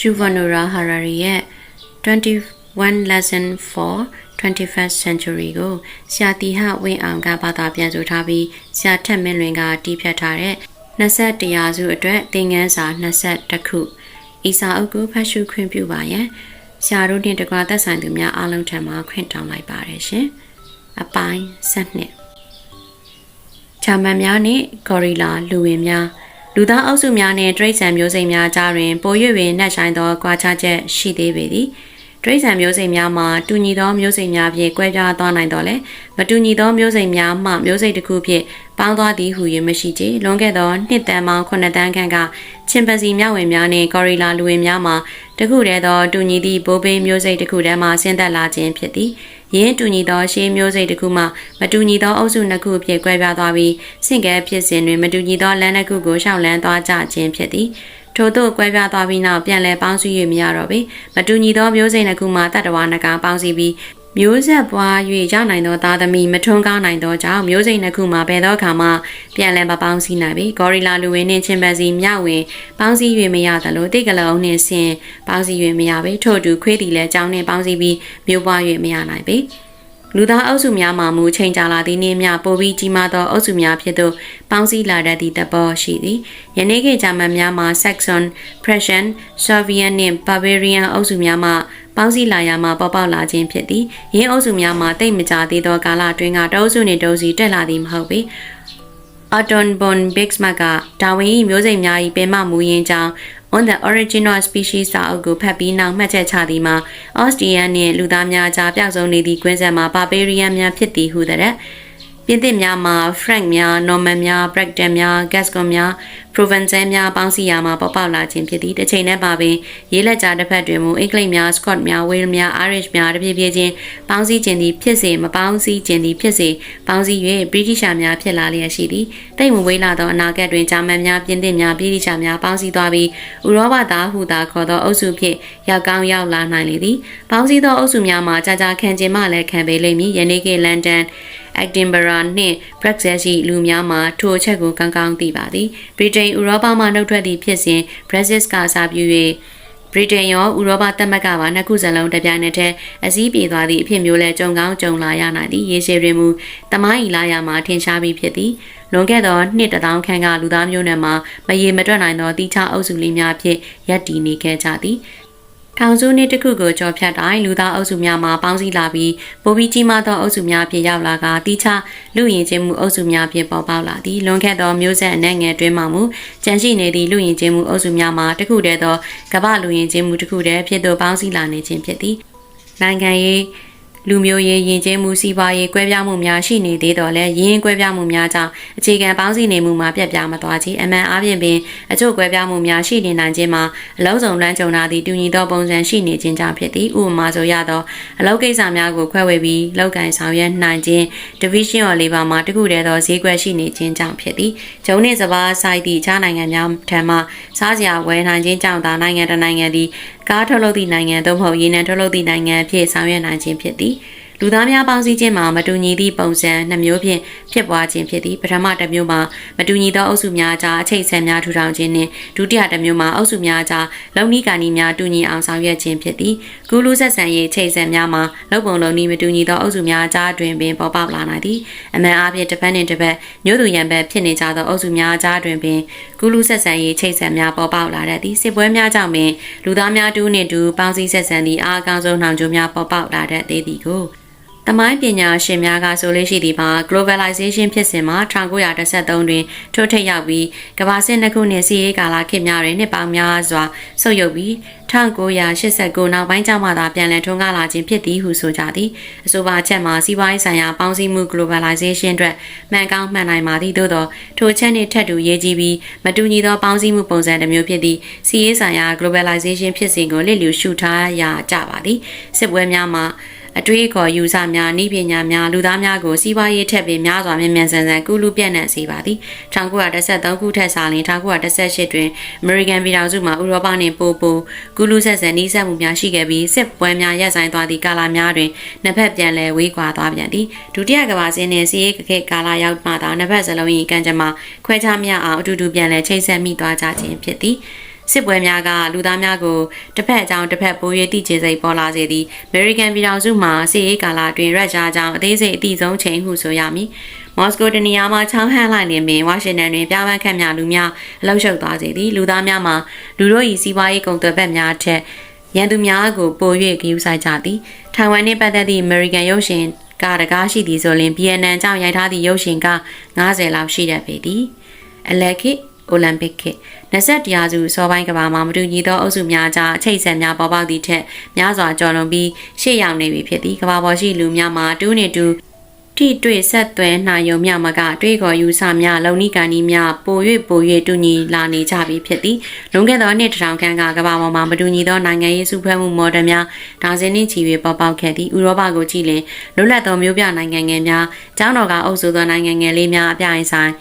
Yuval Harari ရဲ့21 lesson for 21st century ကိုဆရာတီဟဝင်းအောင်ကဘာသာပြန်ဆိုထားပြီးဆရာထက်မင်းလွင်ကတီးဖြတ်ထားတဲ့21ရာစုအတွက်သင်ခန်းစာ21ခုဤစာအုပ်ကိုဖတ်ရှုခွင့်ပြုပါရန်ဆရာတို့နှင့်တကွာသက်ဆိုင်သူများအားလုံးထံမှခွင့်တောင်းလိုက်ပါတယ်ရှင်။အပိုင်း7ဂျာမန်များနှင့်ဂေါ်ရီလာလူဝင်များ လူသားအုပ်စုများနှင့်တရိတ်ဆန်မျိုးစိတ်များကြားတွင်ပို၍ပင်နှက်ဆိုင်သောကွာခြားချက်ရှိသေးပေသည်တရိတ်ဆန်မျိုးစိတ်များမှာတူညီသောမျိုးစိတ်များဖြင့်ကွဲပြားသွားနိုင်တော်လဲမတူညီသောမျိုးစိတ်များမှမျိုးစိတ်တစ်ခုဖြင့်ပေါင်းသွားသည်ဟု၍မရှိချေလွန်ခဲ့သောနှစ်တန်ပေါင်း9တန်းခန့်ကချင်ပန်စီမြောက်ဝင်များနှင့်ကော်ရီလာလူဝင်များမှာတခုတည်းသောတူညီသည့်ဘိုးဘေးမျိုးစိတ်တစ်ခုတည်းမှဆင်းသက်လာခြင်းဖြစ်သည် ရင်းတူညီသောရှေးမျိုးစိတ်တစ်ခုမှမတူညီသောအုပ်စုနှစ်ခုအဖြစ်ကွဲပြားသွားပြီးဆင့်ကဲဖြစ်စဉ်တွင်မတူညီသောလမ်းတစ်ခုကိုရှောက်လန်းသွားကြခြင်းဖြစ်သည်ထို့သို့ကွဲပြားသွားပြီးနောက်ပြန်လည်ပေါင်းစည်း၍မရတော့ပေမတူညီသောမျိုးစိတ်နှစ်ခုမှတတ္တဝါနှစ်ကောင်ပေါင်းစည်းပြီး မျိုးဆက်ပွား၍ရနိုင်သောသားသမီးမထွန်းကားနိုင်သောကြောင့်မျိုးစိတ်နှစ်ခုမှာဘယ်သောအခါမှပြန်လည်မပေါင်းစည်းနိုင်ပြီဂေါ်ရီလာလူဝင်နှင့်ချင်ပန်စီမြောက်ဝင်ပေါင်းစည်း၍မရသလိုတိတ်ကလေးနှင့်ဆင်ပေါင်းစည်း၍မရပေထို့တူခွေးတီလည်းကြောင်းနှင့်ပေါင်းစည်းပြီးမျိုးပွား၍မရနိုင်ပေ လူသားအုပ်စုများမှမူချိန်ကြာလာသည့်နေ့မြပိုပြီးကြီးမားသောအုပ်စုများဖြစ်သို့ပေါင်းစည်းလာတတ်သည့်တပေါ်ရှိသည်ယနေ့ခေတ်ဂျာမန်များမှ Saxon, Prussian, Soviet နှင့် Bavarian အုပ်စုများမှပေါင်းစည်းလာရမှပေါ်ပေါက်လာခြင်းဖြစ်သည်ရင်းအုပ်စုများမှာတိတ်မကြသေးသောကာလအတွင်းကတအုပ်စုနှင့်တအုပ်စီတက်လာသည်မဟုတ်ပေ Otton von Bismarck ကဒါဝင်၏မျိုးစိတ်များ၏ပင်မမူရင်းကြောင်း on the original species စာအုပ်ကိုဖတ်ပြီးနောက်မှတ်ချက်ချသည်မှာ Austrian နှင့်လူသားများကြားပျောက်ဆုံးနေသည့်ကွင်းဆက်မှာ Barbarian များဖြစ်သည်ဟုတဲ့ ပြင်သစ်များမှာ Frank များ Norman များ Bracton များ Gascon များ Provence များပေါင်းစည်းရာမှာပေါ်ပေါက်လာခြင်းဖြစ်သည်တစ်ချိန်တည်းမှာပင်ရေးလက်ကြားတစ်ဖက်တွင်မူအင်္ဂလိပ်များ Scot များ Wales များ Irish များတဖြည်းဖြည်းချင်းပေါင်းစည်းခြင်းသည်ဖြစ်စေမပေါင်းစည်းခြင်းသည်ဖြစ်စေပေါင်းစည်း၍ British များဖြစ်လာလျက်ရှိသည်တိတ်မဝေးလာသောအနာဂတ်တွင်ဂျာမန်များပြင်သစ်များ British များပေါင်းစည်းသွားပြီးဥရောပသားဟုသာခေါ်သောအုပ်စုဖြင့်ရောက်ကောင်းရောက်လာနိုင်လေသည်ပေါင်းစည်းသောအုပ်စုများမှာကြာကြာခံခြင်းမှလည်းခံပေလိမ့်မည်ယနေ့ကလန်ဒန် Edinburgh နှင့် Brexit ရှိလူများမှာထိုအချက်ကိုကောင်းကောင်းသိပါသည်ဗြိတိန်ဥရောပမှနှုတ်ထွက်သည့်ဖြစ်စဉ် Brexit ကအစပြု၍ဗြိတိန်ရောဥရောပသမဂ္ဂပါနှစ်ခုစလုံးတပြိုင်နက်တည်းအစည်းပြေသွားသည့်အဖြစ်မျိုးလဲကြုံကောင်းကြုံလာရနိုင်သည်ရေရှည်တွင်မူတမိုင်းဤလာရမှာထင်ရှားပြီးဖြစ်သည်လွန်ခဲ့သောနှစ်တထောင်ခန့်ကလူသားမျိုးနွယ်မှာမရေမတွက်နိုင်သောတိချအုပ်စုလေးများဖြင့်ရပ်တည်နေခဲ့ကြသည် ထောင်စုနှစ်တစ်ခုကိုကြော်ဖြတ်တိုင်းလူသားအုပ်စုများမှာပေါင်းစည်းလာပြီးပိုပြီးကြီးမားသောအုပ်စုများဖြင့်ရောက်လာကတိချလူရင်ချင်းမှုအုပ်စုများဖြင့်ပေါ်ပေါက်လာသည်လွန်ခဲ့သောမျိုးဆက်အနှဲငယ်တွင်မှမူကြန့်ရှိနေသည့်လူရင်ချင်းမှုအုပ်စုများမှာတစ်ခုတည်းသောကမ္ဘာလူရင်ချင်းမှုတစ်ခုတည်းဖြစ်သို့ပေါင်းစည်းလာနေခြင်းဖြစ်သည်နိုင်ငံရေး လူမျိုးရေးယဉ်ကျေးမှုစီးပွားရေးကွဲပြားမှုများရှိနေသေးတော့လဲရင်းကွဲပြားမှုများကြောင့်အခြေခံပေါင်းစည်းနေမှုမှာပြက်ပြားမသွားချေအမှန်အားဖြင့်ပင်အချို့ကွဲပြားမှုများရှိနေနိုင်ခြင်းမှာအလုံးစုံလွှမ်းခြုံတာသည့်တူညီသောပုံစံရှိနေခြင်းကြောင့်ဖြစ်သည်ဥပမာဆိုရသောအလုပ်ကိစ္စများကိုခွဲဝေပြီးလောက်ကင်ဆောင်ရွက်နိုင်ခြင်း division of labor မှာတခုတည်းသောဈေးကွက်ရှိနေခြင်းကြောင့်ဖြစ်သည်ဂျုံနှင့်စပါးဆိုင်သည့်အခြားနိုင်ငံများထံမှစားစရာဝယ်နိုင်ခြင်းကြောင့်သာနိုင်ငံတစ်နိုင်ငံသည် ကားထုတ်လုပ်သည့်နိုင်ငံသို့မဟုတ်ရေနံထုတ်လုပ်သည့်နိုင်ငံအဖြစ်ဆောင်ရွက်နိုင်ခြင်းဖြစ်သည် လူသားများပေါင်းစည်းခြင်းမှာမတူညီသည့်ပုံစံနှမျိုးဖြင့်ဖြစ်ပွားခြင်းဖြစ်သည်ပထမတစ်မျိုးမှာမတူညီသောအုပ်စုများကြားအချိတ်ဆက်များထူထောင်ခြင်းနှင့်ဒုတိယတစ်မျိုးမှာအုပ်စုများကြားလုံနီးကာနီများတူညီအောင်ဆောင်ရွက်ခြင်းဖြစ်သည်ကုလူဆက်ဆံရေးချိတ်ဆက်များမှာလုံပုံလုံနီးမတူညီသောအုပ်စုများကြားတွင်ပင်ပေါ်ပေါက်လာနိုင်သည်အမှန်အားဖြင့်တစ်ပတ်နှင့်တစ်ပတ်မျိုးသူရံပတ်ဖြစ်နေကြသောအုပ်စုများကြားတွင်ပင်ကုလူဆက်ဆံရေးချိတ်ဆက်များပေါ်ပေါက်လာတတ်သည်စစ်ပွဲများကြောင့်ပင်လူသားများတူနှင့်တူပေါင်းစည်းဆက်ဆံသည့်အားအကောင်းဆုံးနှောင်ကြိုးများပေါ်ပေါက်လာတတ်သေးသည်ကို တမိုင်းပညာရှင်များကဆိုလို့ရှိသည်မှာ globalization ဖြစ်စဉ်မှာ1913တွင်ထိုးထိပ်ရောက်ပြီးကမ္ဘာစစ်နှစ်ခုနှင့်စီးရေးကာလခေတ်များတွင်နှစ်ပေါင်းများစွာဆုတ်ယုတ်ပြီး1989နောက်ပိုင်းကျမှသာပြန်လည်ထွန်းကားလာခြင်းဖြစ်သည်ဟုဆိုကြသည်အဆိုပါချက်မှာစီးပွားရေးဆိုင်ရာပေါင်းစည်းမှု globalization အတွက်မှန်ကောင်းမှန်နိုင်ပါသည်သို့သောထိုချက်နှင့်ထပ်တူရေးကြည့်ပြီးမတူညီသောပေါင်းစည်းမှုပုံစံတစ်မျိုးဖြစ်သည့်စီးရေးဆိုင်ရာ globalization ဖြစ်စဉ်ကိုလစ်လျူရှုထားရကြပါသည်စစ်ပွဲများမှာ အတွေးအခေါ်ယူဆများဤပညာများလူသားများကိုစီးပွားရေးထက်ပင်များစွာမြန်မြန်ဆန်ဆန်ကူးလူပြန့်နှံ့စေပါသည်1913ခုထက်စာလျှင်1918တွင်အမေရိကန်ပြည်ထောင်စုမှဥရောပနှင့်ပိုပိုကူးလူဆက်ဆန်နှိစက်မှုများရှိခဲ့ပြီးစစ်ပွဲများရပ်ဆိုင်းသွားသည့်ကာလများတွင်နှစ်ဖက်ပြန်လည်ဝေးကွာသွားပြန်သည်ဒုတိယကမ္ဘာစစ်နှင့်စီးရေးခေတ်ကာလရောက်မှသာနှစ်ဖက်စလုံး၏ကံကြမ္မာခွဲခြားမြအောင်အတူတူပြန်လည်ချိတ်ဆက်မိသွားကြခြင်းဖြစ်သည် စစ်ပွဲများကလူသားများကိုတစ်ဖက်အကြောင်းတစ်ဖက်ပို၍တိကျစိတ်ပေါ်လာစေသည်အမေရိကန်ပြည်ထောင်စုမှာစစ်ရေးကာလအတွင်းရက်ရှားကြောင့်အသေးစိတ်အတိဆုံးချိန်ဟုဆိုရမည်မော်စကိုတနေရာမှာချောင်းဟန့်လိုက်လင်ပင်ဝါရှင်တန်တွင်ပြပန်းခတ်များလူများအလောက်ရှုပ်သွားစေသည်လူသားများမှာလူတို့၏စီးပွားရေးကုန်သွယ်ဘက်များထက်ရန်သူများကိုပို၍ဂရုစိုက်ကြသည်ထိုင်ဝမ်နှင့်ပတ်သက်သည့်အမေရိကန်ရုပ်ရှင်ကတကားရှိသည်ဆိုရင်ဗီယက်နမ်ကြောင့်ရိုက်ထားသည့်ရုပ်ရှင်က90လောက်ရှိတတ်ပေသည်အလက်ခေတ် အိုလံပစ်ခေတ်20ရာစုစောပိုင်းကဘာမှာမတူညီသောအုပ်စုများကြားအချိတ်ဆက်များပေါ်ပေါက်သည့်ထက်များစွာကျော်လွန်ပြီးရှေ့ရောက်နေပြီဖြစ်သည်ကဘာပေါ်ရှိလူများမှာတူးနေတူထိတွေ့ဆက်သွဲနှာယုံမြမကတွေးခေါ်ယူဆများလုံနိကန်ဤများပို၍ပို၍တူညီလာနေကြပြီဖြစ်သည်လွန်ခဲ့သောနှစ်တစ်ထောင်ခန့်ကကမ္ဘာပေါ်မှာမတူညီသောနိုင်ငံရေးစုဖွဲ့မှုမော်ဒယ်များဒါဇင်နှင့်ချီ၍ပေါ်ပေါက်ခဲ့သည်ဥရောပကိုကြည့်လင်လွတ်လပ်သောမျိုးပြနိုင်ငံငယ်များကျောင်းတော်ကအုပ်စုသောနိုင်ငံငယ်လေးများအပြိုင်ဆိုင်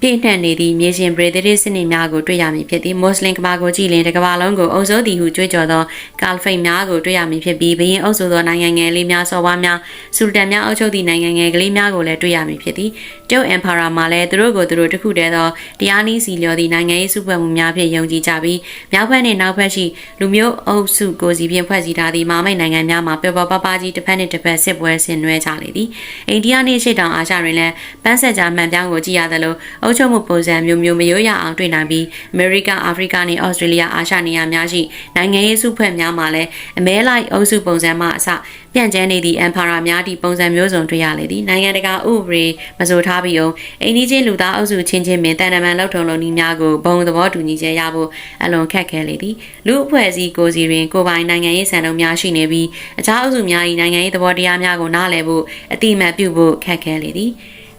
ပြည့်နှက်နေသည့်မြေရှင်ပရိသေစနစ်များကိုတွေ့ရမည်ဖြစ်သည်မွတ်စလင်ကမ္ဘာကိုကြည့်လင်တစ်ကမ္ဘာလုံးကိုအုပ်စိုးသည်ဟုကြွေးကြော်သောကာလ်ဖိတ်များကိုတွေ့ရမည်ဖြစ်ပြီးဘရင်အုပ်စိုးသောနိုင်ငံငယ်လေးများစော်ဝါးများဆူလတန်များအုပ်ချုပ်သည့်နိုင်ငံငယ်ကလေးများကိုလည်းတွေ့ရမည်ဖြစ်သည်ကျုပ်အမ်ဖာရာမှာလည်းသူတို့ကိုသူတို့တစ်ခုတည်းသောတရားနည်းစီလျော်သည့်နိုင်ငံရေးစုဖွဲ့မှုများဖြင့်ယုံကြည်ကြပြီးမြောက်ဘက်နှင့်နောက်ဘက်ရှိလူမျိုးအုပ်စုကိုစီဖြင့်ဖွဲ့စည်းထားသည့်မာမိတ်နိုင်ငံများမှာပျော်ပျော်ပါးပါးကြီးတစ်ဖက်နှင့်တစ်ဖက်စစ်ပွဲဆင်နွှဲကြလေသည်အိန္ဒိယနှင့်ရှေ့တောင်အာရှတွင်လည်းပန်းဆက်ကြားမှန်ပြောင်းကိုကြည့်ရသလိုအုပ်ချုပ်မှုပုံစံမျိုးမျိုးမရိုးရအောင်တွေ့နိုင်ပြီးအမေရိကအာဖရိကနဲ့ဩစတြေးလျအာရှနေရာများရှိနိုင်ငံရေးစုဖွဲ့များမှာလည်းအမဲလိုက်အုပ်စုပုံစံမှအစပြန့်ကျဲနေသည့်အမ်ဖာရာများသည့်ပုံစံမျိုးစုံတွေ့ရလေသည်နိုင်ငံတကာဥပဒေမဆိုထားပြီးအောင်အိန္ဒိချင်းလူသားအုပ်စုချင်းချင်းပင်တန်တမန်လောက်ထုံလုံးဤများကိုဘုံသဘောတူညီချက်ရဖို့အလွန်ခက်ခဲလေသည်လူအဖွဲ့အစည်းကိုစီတွင်ကိုပိုင်နိုင်ငံရေးစံနှုန်းများရှိနေပြီးအခြားအုပ်စုများ၏နိုင်ငံရေးသဘောတရားများကိုနားလည်ဖို့အတိအမှတ်ပြုဖို့ခက်ခဲလေသည်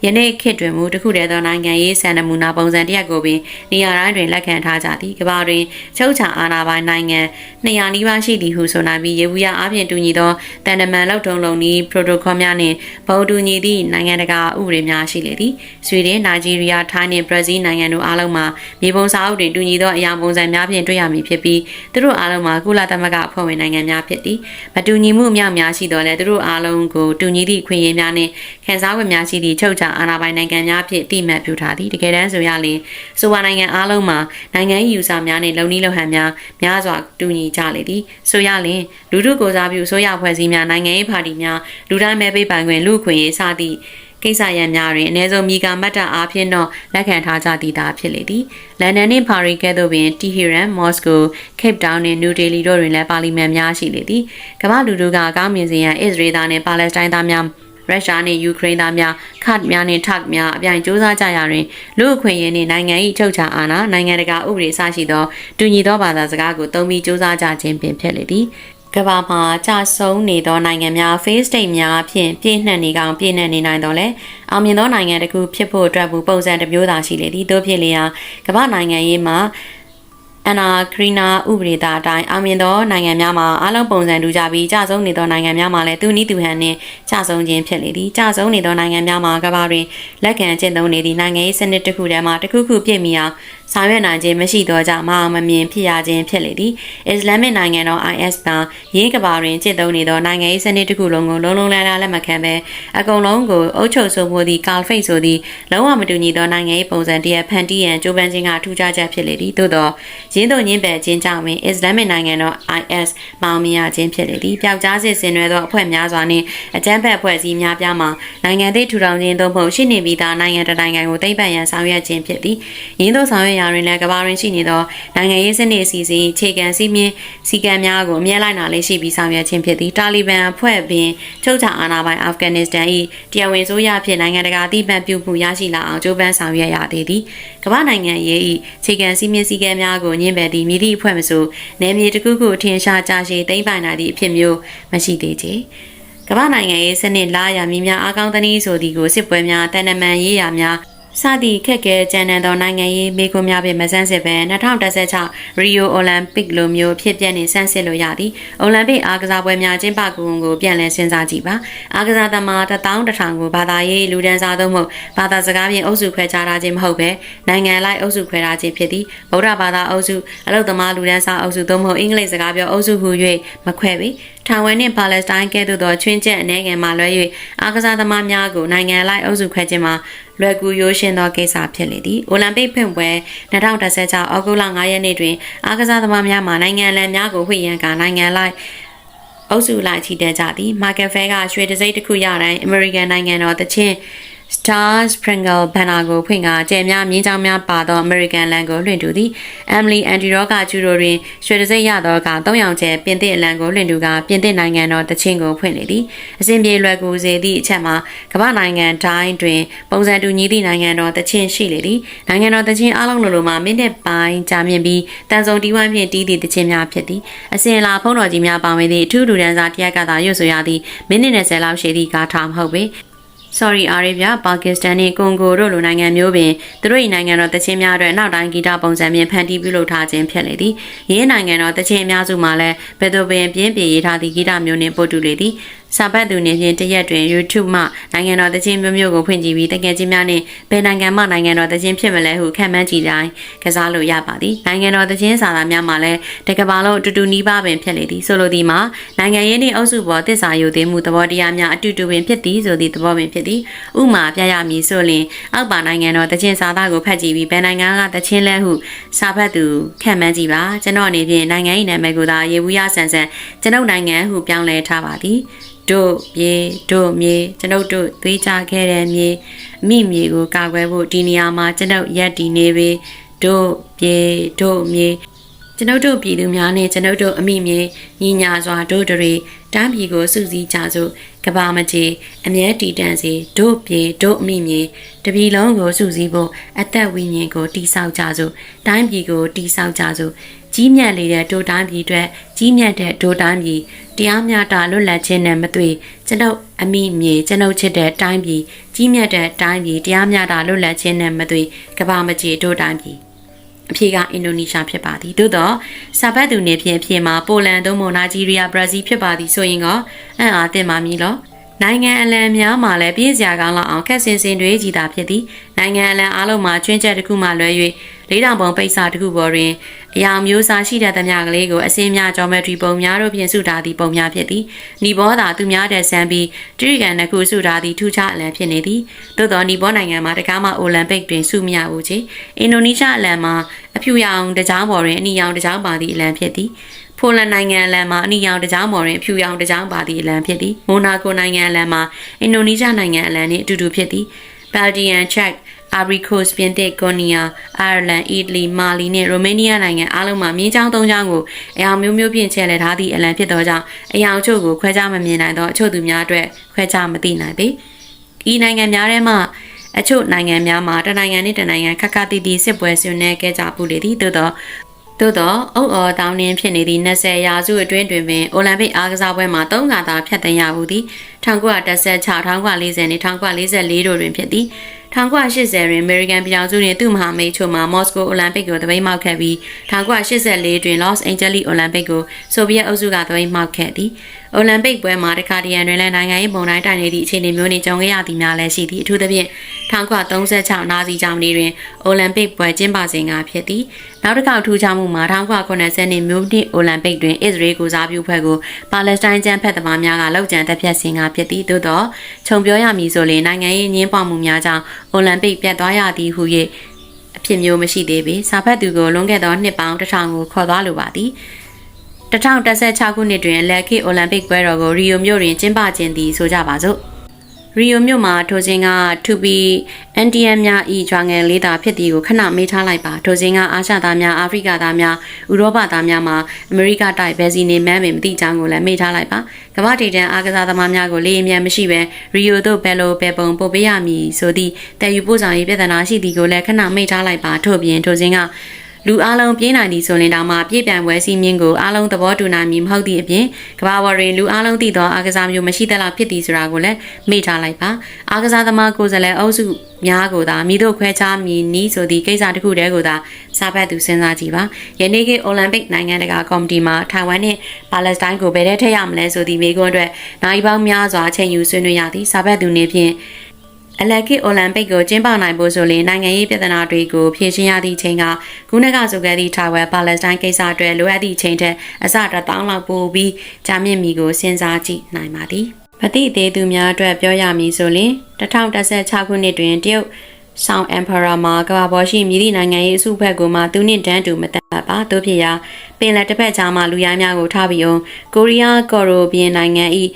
ယနေ့ခေတ်တွင်မူတစ်ခုတည်းသောနိုင်ငံရေးစံနမူနာပုံစံတစ်ရပ်ကိုပင်နေရာတိုင်းတွင်လက်ခံထားကြသည်ကမ္ဘာတွင်ချုပ်ချာအာဏာပိုင်နိုင်ငံ200နီးပါးရှိသည်ဟုဆိုနိုင်ပြီးရေဘူးရအပြင်တူညီသောတန်တမန်လောက်ထုံလုံးဤ protocol များနှင့်ဗဟိုတူညီသည့်နိုင်ငံတကာဥပဒေများရှိလေသည်ဆွီဒင်၊နိုင်ဂျီးရီးယား၊ထိုင်းနှင့်ဘရာဇီးနိုင်ငံတို့အားလုံးမှာမြေပုံစာအုပ်တွင်တူညီသောအရာပုံစံများဖြင့်တွေ့ရမည်ဖြစ်ပြီးသူတို့အားလုံးမှာကုလသမဂ္ဂအဖွဲ့ဝင်နိုင်ငံများဖြစ်သည်မတူညီမှုအများများရှိသောလည်းသူတို့အားလုံးကိုတူညီသည့်ခွင့်ရများနှင့်ခံစား권များရှိသည့်ချုပ်ချာအာဏာပိုင်နိုင်ငံများဖြင့်အတိအမှတ်ပြုထားသည်တကယ်တမ်းဆိုရရင်ဆိုပါနိုင်ငံအားလုံးမှာနိုင်ငံရေးယူဆများနှင့်လုံနည်းလုံဟန်များများစွာတူညီကြလေသည်ဆိုရရင်လူထုကိုစားပြုဆိုရဖွဲ့စည်းများနိုင်ငံရေးပါတီများလူတိုင်းမဲပေးပိုင်ခွင့်လူခွင့်ရေးစသည့်ကိစ္စရန်များတွင်အ ਨੇ ဆုံးမိကမတ်တာအားဖြင့်တော့လက်ခံထားကြသည်သာဖြစ်လေသည်လန်ဒန်နှင့်ပါရီကဲ့သို့ပင်တီဟီရန်မော်စကိုကိပ်တောင်နှင့်နယူးဒေလီတို့တွင်လည်းပါလီမန်များရှိလေသည်ကမ္ဘာလူထုကအကောင်းမြင်စေရန်အစ္စရေးသားနှင့်ပါလက်စတိုင်းသားများ ရုရှားနှင့်ယူကရိန်းသားများခတ်များနှင့်ထက်များအပြိုင်ကြိုးစားကြရာတွင်လူအခွင့်အရေးနှင့်နိုင်ငံ၏ချုပ်ချာအာဏာနိုင်ငံတကာဥပဒေစရှိသောတူညီသောဘာသာစကားကိုသုံးပြီးကြိုးစားကြခြင်းပင်ဖြစ်လေသည်ကမ္ဘာမှာကြဆုံးနေသောနိုင်ငံများ face state များဖြင့်ပြည့်နှက်နေကောင်ပြည့်နှက်နေနိုင်တော့လဲအောင်မြင်သောနိုင်ငံတစ်ခုဖြစ်ဖို့အတွက်မူပုံစံတစ်မျိုးသာရှိလေသည်တို့ဖြစ်လျာကမ္ဘာနိုင်ငံရေးမှာ အနာခရီနာဥပဒေသားအတိုင်းအောင်မြင်သောနိုင်ငံများမှာအလုံးပုံစံတူကြပြီးကြဆုံးနေသောနိုင်ငံများမှာလည်းသူနည်းသူဟန်နှင့်ကြဆုံးခြင်းဖြစ်လေသည်ကြဆုံးနေသောနိုင်ငံများမှာကမ္ဘာတွင်လက်ခံကျင့်သုံးနေသည့်နိုင်ငံရေးစနစ်တစ်ခုတည်းမှာတစ်ခုခုပြည့်မီအောင်ဆောင်ရွက်နိုင်ခြင်းမရှိသောကြောင့်မအောင်မမြင်ဖြစ်ရခြင်းဖြစ်လေသည်အစ္စလာမစ်နိုင်ငံတော် IS ကရင်းကဘာတွင်ကျင့်သုံးနေသောနိုင်ငံရေးစနစ်တစ်ခုလုံးကိုလုံးလုံးလန်းလန်းလက်မခံဘဲအကုန်လုံးကိုအုပ်ချုပ်ဆိုမှုသည့်ကာလ်ဖိတ်ဆိုသည့်လုံးဝမတူညီသောနိုင်ငံရေးပုံစံတည်းဖန်တီးရန်ကြိုးပမ်းခြင်းကထူးခြားချက်ဖြစ်လေသည်သို့သောရင်းတို့ညင်းပယ်ခြင်းကြောင့်ပင်အစ္စလာမစ်နိုင်ငံတော် IS မောင်မြရခြင်းဖြစ်လေသည်ပျောက်ကြားစစ်ဆင်နွှဲသောအဖွဲ့များစွာနှင့်အကြမ်းဖက်အဖွဲ့အစည်းများပြားမှာနိုင်ငံသေးထူထောင်ခြင်းသို့မဟုတ်ရှိနေပြီးသားနိုင်ငံတနိုင်ငံကိုသိမ့်ပတ်ရန်ဆောင်ရွက်ခြင်းဖြစ်သည်ရင်းတို့ဆောင်ရွက်ရာတွင်လည်းကမ္ဘာတွင်ရှိနေသောနိုင်ငံရေးစနစ်အစီအစဉ်ခြေခံစည်းမျဉ်းစီကံများကိုအမြဲလိုက်နာလေးရှိပြီးဆောင်ရွက်ခြင်းဖြစ်သည်တာလီဘန်အဖွဲ့ပင်ချုပ်ချာအာဏာပိုင်အာဖဂန်နစ္စတန်၏တရားဝင်ဆိုရဖြင့်နိုင်ငံတကာအသိမှတ်ပြုမှုရရှိလာအောင်ကြိုးပမ်းဆောင်ရွက်ရသေးသည်ကမ္ဘာနိုင်ငံရေး၏ခြေခံစည်းမျဉ်းစည်းကမ်းများကိုညှင်းပယ်သည့်မြည်သည့်အဖွဲ့မဆိုနယ်မြေတစ်ခုခုအထင်ရှားကြာရှည်သိမ့်ပိုင်နိုင်သည့်အဖြစ်မျိုးမရှိသေးချေကမ္ဘာနိုင်ငံရေးစနစ်လာရမည်များအကောင်းသနည်းဆိုသည်ကိုစစ်ပွဲများတန်တမန်ရေးရာများ စသည့်ခက်ခဲကြမ်းတမ်းသောနိုင်ငံရေးမိကွန်းများဖြင့်မဆန်းစစ်ပဲ2016ရီယိုအိုလံပစ်လိုမျိုးဖြစ်ပျက်နေဆန်းစစ်လို့ရသည်အိုလံပစ်အားကစားပွဲများကျင်းပကူကိုပြန်လည်စဉ်းစားကြည့်ပါအားကစားသမား1000တထောင်ကိုဘာသာရေးလူဒန်းစားသုံးမှုဘာသာစကားဖြင့်အုပ်စုခွဲခြားထားခြင်းမဟုတ်ပဲနိုင်ငံလိုက်အုပ်စုခွဲထားခြင်းဖြစ်သည်ဗုဒ္ဓဘာသာအုပ်စုအလုသမားလူဒန်းစားအုပ်စုသုံးမှုအင်္ဂလိပ်စကားပြောအုပ်စုဟူ၍မခွဲပေ ထိုင်ဝမ်နှင့်ပါလက်စတိုင်းကဲ့သို့သောချွင်းချက်အနေငယ်မှလွဲ၍အားကစားသမားများကိုနိုင်ငံလိုက်အုပ်စုခွဲခြင်းမှာလွယ်ကူရိုးရှင်းသောကိစ္စဖြစ်လေသည်။အိုလံပစ်ဖွင့်ပွဲ2016အောက်တိုဘာ9ရက်နေ့တွင်အားကစားသမားများမှနိုင်ငံလန်များကိုဝှေ့ရန်ကနိုင်ငံလိုက်အုပ်စုလိုက်ချီတက်ကြသည်မာကက်ဖဲကရွှေတံစိမ့်တစ်ခုရတိုင်းအမေရိကန်နိုင်ငံတော်တချင်း Star Sprinkle Banner ကိုဖွင့်ကာကျဲများမြင်းချောင်းများပါသော American Land ကိုလွှင့်တူသည် Emily Antiroa ကကျူရိုတွင်ရွှေတစိမ့်ရသောက3ရောင်ကျဲပြင်သစ်အလံကိုလွှင့်တူကပြင်သစ်နိုင်ငံတော်တချင်းကိုဖွင့်လေသည်အစဉ်ပြေလွယ်ကူစေသည့်အချက်မှာကမ္ဘာနိုင်ငံတိုင်းတွင်ပုံစံတူညီသည့်နိုင်ငံတော်တချင်းရှိလေသည်နိုင်ငံတော်တချင်းအလုံးလိုလိုမှာမိနစ်ပိုင်းကြာမြင့်ပြီးတန်စုံတီးဝိုင်းဖြင့်တီးသည့်တချင်းများဖြစ်သည်အစဉ်လာဖုံးတော်ကြီးများပါဝင်သည့်အထူးလူဒန်းစားတရက်ကသာရွတ်ဆိုရသည့်မိနစ်20လောက်ရှိသည့်ကားထားမဟုတ်ပေ Sorry အာရေဗျပါကစ္စတန်နဲ့ကွန်ဂိုတို့လိုနိုင်ငံမျိုးပင်သူတို့၏နိုင်ငံတော်တချင်းများအတွက်နောက်တိုင်းဂီတပုံစံဖြင့်ဖန်တီးပြုလုပ်ထားခြင်းဖြစ်လေသည်။ရင်းနိုင်ငံတော်တချင်းအများစုမှာလည်းဘယ်သို့ပင်ပြင်းပြရေးထားသည့်ဂီတမျိုးနှင့်ပို့တူလေသည်။ စာပတ်သူနေဖြင့်တရက်တွင် YouTube မှနိုင်ငံတော်တချင်းမျိုးမျိုးကိုဖွင့်ကြည့်ပြီးတကယ်ချင်းများနှင့်ဘယ်နိုင်ငံမှနိုင်ငံတော်တချင်းဖြစ်မလဲဟုခံမှန်းကြည့်တိုင်းကစားလို့ရပါသည်။နိုင်ငံတော်တချင်းစာသားများမှာလည်းတကဘာလုံးအတူတူနီးပါးပင်ဖြစ်လေသည်။ဆိုလိုသည်မှာနိုင်ငံရေးနှင့်အုပ်စုပေါ်တစ္ဆာယုသေးမှုသဘောတရားများအတူတူပင်ဖြစ်သည်ဆိုသည့်သဘောပင်ဖြစ်သည်။ဥမာပြရမည်ဆိုလျှင်အောက်ပါနိုင်ငံတော်တချင်းစာသားကိုဖတ်ကြည့်ပြီးဘယ်နိုင်ငံကတချင်းလဲဟုစာဖတ်သူခံမှန်းကြည့်ပါ။ကျွန်တော်အနေဖြင့်နိုင်ငံ၏နာမည်ကိုသာရေဘူးရဆန်ဆန်ကျွန်ုပ်နိုင်ငံဟုပြောင်းလဲထားပါသည်။တို့မြေတို့မြေကျွန်ုပ်တို့သွေးကြခဲ့တဲ့မြေအမိမြေကိုကာကွယ်ဖို့ဒီနေရာမှာကျွန်ုပ်ရက်တည်နေပြီတို့ပြေတို့မြေကျွန်ုပ်တို့ပြည်သူများနဲ့ကျွန်ုပ်တို့အမိမြေညီညာစွာတို့တွေတမ်းပြည်ကိုစုစည်းကြစို့ကဘာမကြီးအမြဲတည်တံ့စေတို့ပြေတို့အမိမြေတပြည်လုံးကိုစုစည်းဖို့အသက်ဝိညာဉ်ကိုတိဆောက်ကြစို့တိုင်းပြည်ကိုတိဆောက်ကြစို့ ကြီးမြတ်လေတဲ့ဒိုတိုင်းပြည်အတွက်ကြီးမြတ်တဲ့ဒိုတိုင်းပြည်တရားမျှတလွတ်လပ်ခြင်းနဲ့မသွေကျွန်ုပ်အမိမြေကျွန်ုပ်ချစ်တဲ့တိုင်းပြည်ကြီးမြတ်တဲ့တိုင်းပြည်တရားမျှတလွတ်လပ်ခြင်းနဲ့မသွေကဘာမကြီးဒိုတိုင်းပြည်အဖြေကအင်ဒိုနီးရှားဖြစ်ပါသည်သို့တော့စာပတ်သူနေဖြင့်အဖြေမှာပိုလန်သို့မဟုတ်နိုင်ဂျီးရီးယားဘရာဇီးဖြစ်ပါသည်ဆိုရင်ကအံ့အားသင့်ပါမည်လောနိုင်ငံအလံများမှာလည်းပြည့်စရာကောင်းလောက်အောင်ခက်စင်စင်တွေကြီးတာဖြစ်သည်နိုင်ငံအလံအားလုံးမှာကျွင်းချက်တစ်ခုမှလွဲ၍ လေးတောင်ပုံပိတ်စာတစ်ခုပေါ်တွင်အရာမျိုးစားရှိတဲ့သမျှကလေးကိုအစင်းများ geometry ပုံများတို့ဖြင့်စုထားသည့်ပုံများဖြစ်သည်။နီဘောသာသူများတဲ့ဆန်းပြီးတရိကန်တစ်ခုစုထားသည့်ထူးခြားအလံဖြစ်နေသည်။သို့သောနီဘောနိုင်ငံမှာတကားမှအိုလံပစ်တွင်စုမရဘူးချေ။အင်ဒိုနီးရှားအလံမှာအဖြူရောင်တကြားပေါ်တွင်အနီရောင်တကြားပါသည့်အလံဖြစ်သည်။ဖိုလန်နိုင်ငံအလံမှာအနီရောင်တကြားမော်တွင်ဖြူရောင်တကြားပါသည့်အလံဖြစ်သည်။မိုနာကိုနိုင်ငံအလံမှာအင်ဒိုနီးရှားနိုင်ငံအလံနှင့်အတူတူဖြစ်သည်။ Belgian Czech အာဘရီကိုစပြင်တစ်ကွန်နီယာအိုင်ယာလန်အီတလီမာလီနဲ့ရိုမေးနီးယားနိုင်ငံအားလုံးမှာမြင်းချောင်းသုံးချောင်းကိုအယောင်မျိုးမျိုးဖြင့်ချဲ့လက်ထားသည့်အလံဖြစ်သောကြောင့်အယောင်ချို့ကိုခွဲခြားမမြင်နိုင်သောအချို့သူများအတွက်ခွဲခြားမသိနိုင်ပေ။ဤနိုင်ငံများထဲမှာအချို့နိုင်ငံများမှာတနိုင်ငံနဲ့တနိုင်ငံခက်ခက်တီတီစစ်ပွဲဆွေးနွေးခဲ့ကြပူလေသည်သို့သော သို့တော့အုပ်အော်တောင်းနှင်းဖြစ်နေသည့်20ရာစုအတွင်းတွင်ပင်အိုလံပစ်အားကစားပွဲမှာ၃ခါသာဖျက်သိမ်းရဘူးသည်1916 1940နဲ့1944တို့တွင်ဖြစ်သည်1980တွင်အမေရိကန်ပြည်ထောင်စုနှင့်သူ့မဟာမိတ်ချို့မှမော်စကိုအိုလံပစ်ကိုသပိတ်မှောက်ခဲ့ပြီး1984တွင်လော့စ်အိန်ဂျလိအိုလံပစ်ကိုဆိုဗီယက်အုပ်စုကသပိတ်မှောက်ခဲ့သည် အိုလံပစ်ပွဲမှာတခါတရံတွင်လည်းနိုင်ငံရေးပုံတိုင်းတိုင်နေသည့်အခြေအနေမျိုးနှင့်ကြုံခဲ့ရသည်များလည်းရှိသည်အထူးသဖြင့်1936နာစီဂျာမနီတွင်အိုလံပစ်ပွဲကျင်းပစဉ်ကဖြစ်သည်နောက်တစ်ခေါက်ထူးခြားမှုမှာ1990နှစ်မြို့နှစ်အိုလံပစ်တွင်အစ္စရေးကိုစားပြုဖွဲ့ကိုပါလက်စတိုင်းကျန်းဖက်သမားများကလောက်ကျန်တပ်ဖြတ်စဉ်ကဖြစ်သည်သို့သောခြုံပြောရမည်ဆိုရင်နိုင်ငံရေးညှင်းပမှုများကြောင့်အိုလံပစ်ပြတ်သွားရသည်ဟု၍အဖြစ်မျိုးမရှိသေးပေစာဖတ်သူကိုလွန်ခဲ့သောနှစ်ပေါင်းတစ်ထောင်ကိုခေါ်သွားလိုပါသည် 2016ခုနှစ်တွင်လက်ခေအိုလံပစ်ပွဲတော်ကိုရီယိုမြို့တွင်ကျင်းပခြင်းသည်ဆိုကြပါစို့ရီယိုမြို့မှာထိုစဉ်က 2B NTM များဤကျွမ်းငယ်လေးတာဖြစ်သည်ကိုခဏမေးထားလိုက်ပါထိုစဉ်ကအာရှသားများအာဖရိကသားများဥရောပသားများမှာအမေရိကတိုက်ဘယ်စီနေမှန်းမသိကြောင်းကိုလည်းမေးထားလိုက်ပါကမ္ဘာတီတန်အားကစားသမားများကိုလေရင်မြန်မရှိဘဲရီယိုတို့ဘယ်လိုဘယ်ပုံပို့ပေးရမည်ဆိုသည့်တည်ယူပို့ဆောင်ရေးပြဿနာရှိသည်ကိုလည်းခဏမေးထားလိုက်ပါထို့ပြင်ထိုစဉ်က လူအလုံးပြေးနိုင်သည်ဆိုရင်တောင်မှပြည်ပြန်ပွဲစီးမြင့်ကိုအလုံးသဘောတူနိုင်မည်မဟုတ်သည့်အပြင်ကဘာဝရင်လူအလုံးသိသောအားကစားမျိုးမရှိသလောက်ဖြစ်သည်ဆိုတာကိုလည်းမေ့ထားလိုက်ပါအားကစားသမားကိုယ်စားလှယ်အုပ်စုများကိုသာမိတို့ခွဲခြားမည်နီးဆိုသည့်ကိစ္စတစ်ခုတည်းကိုသာစာဖတ်သူစဉ်းစားကြည့်ပါယနေ့ခေတ်အိုလံပစ်နိုင်ငံတကာကော်မတီမှာထိုင်ဝမ်နှင့်ပါလက်စတိုင်းကိုဘယ်ထဲထည့်ရမလဲဆိုသည့်မေးခွန်းအတွက်နိုင်ပေါင်းများစွာချိန်ယူဆွေးနွေးရသည်စာဖတ်သူနေဖြင့် အလက်ကစ်အိုလံပစ်ကိုကျင်းပနိုင်ဖို့ဆိုရင်နိုင်ငံရေးပြဿနာတွေကိုဖြေရှင်းရသည့်ချိန်ကခုနကဆိုခဲ့သည့်ထိုင်ဝမ်ပါလက်စတိုင်းကိစ္စအတွက်လိုအပ်သည့်ချိန်ထက်အစတစ်တောင်းလောက်ပိုပြီးကြာမြင့်မီကိုစဉ်းစားကြည့်နိုင်ပါသည်မတိသေးသူများအတွက်ပြောရမည်ဆိုရင်2016ခုနှစ်တွင်တရုတ်ဆောင်အမ်ဖရာမှာကမ္ဘာပေါ်ရှိမြည်သည့်နိုင်ငံရေးအစုအဖွဲ့ကိုမှသူနှင့်တန်းတူမတတ်ပါတို့ဖြစ်ရာပင်လယ်တစ်ဖက်ခြားမှလူရိုင်းများကိုထားပြီးအောင်ကိုရီးယားကော်ရိုဘီယန်နိုင်ငံ၏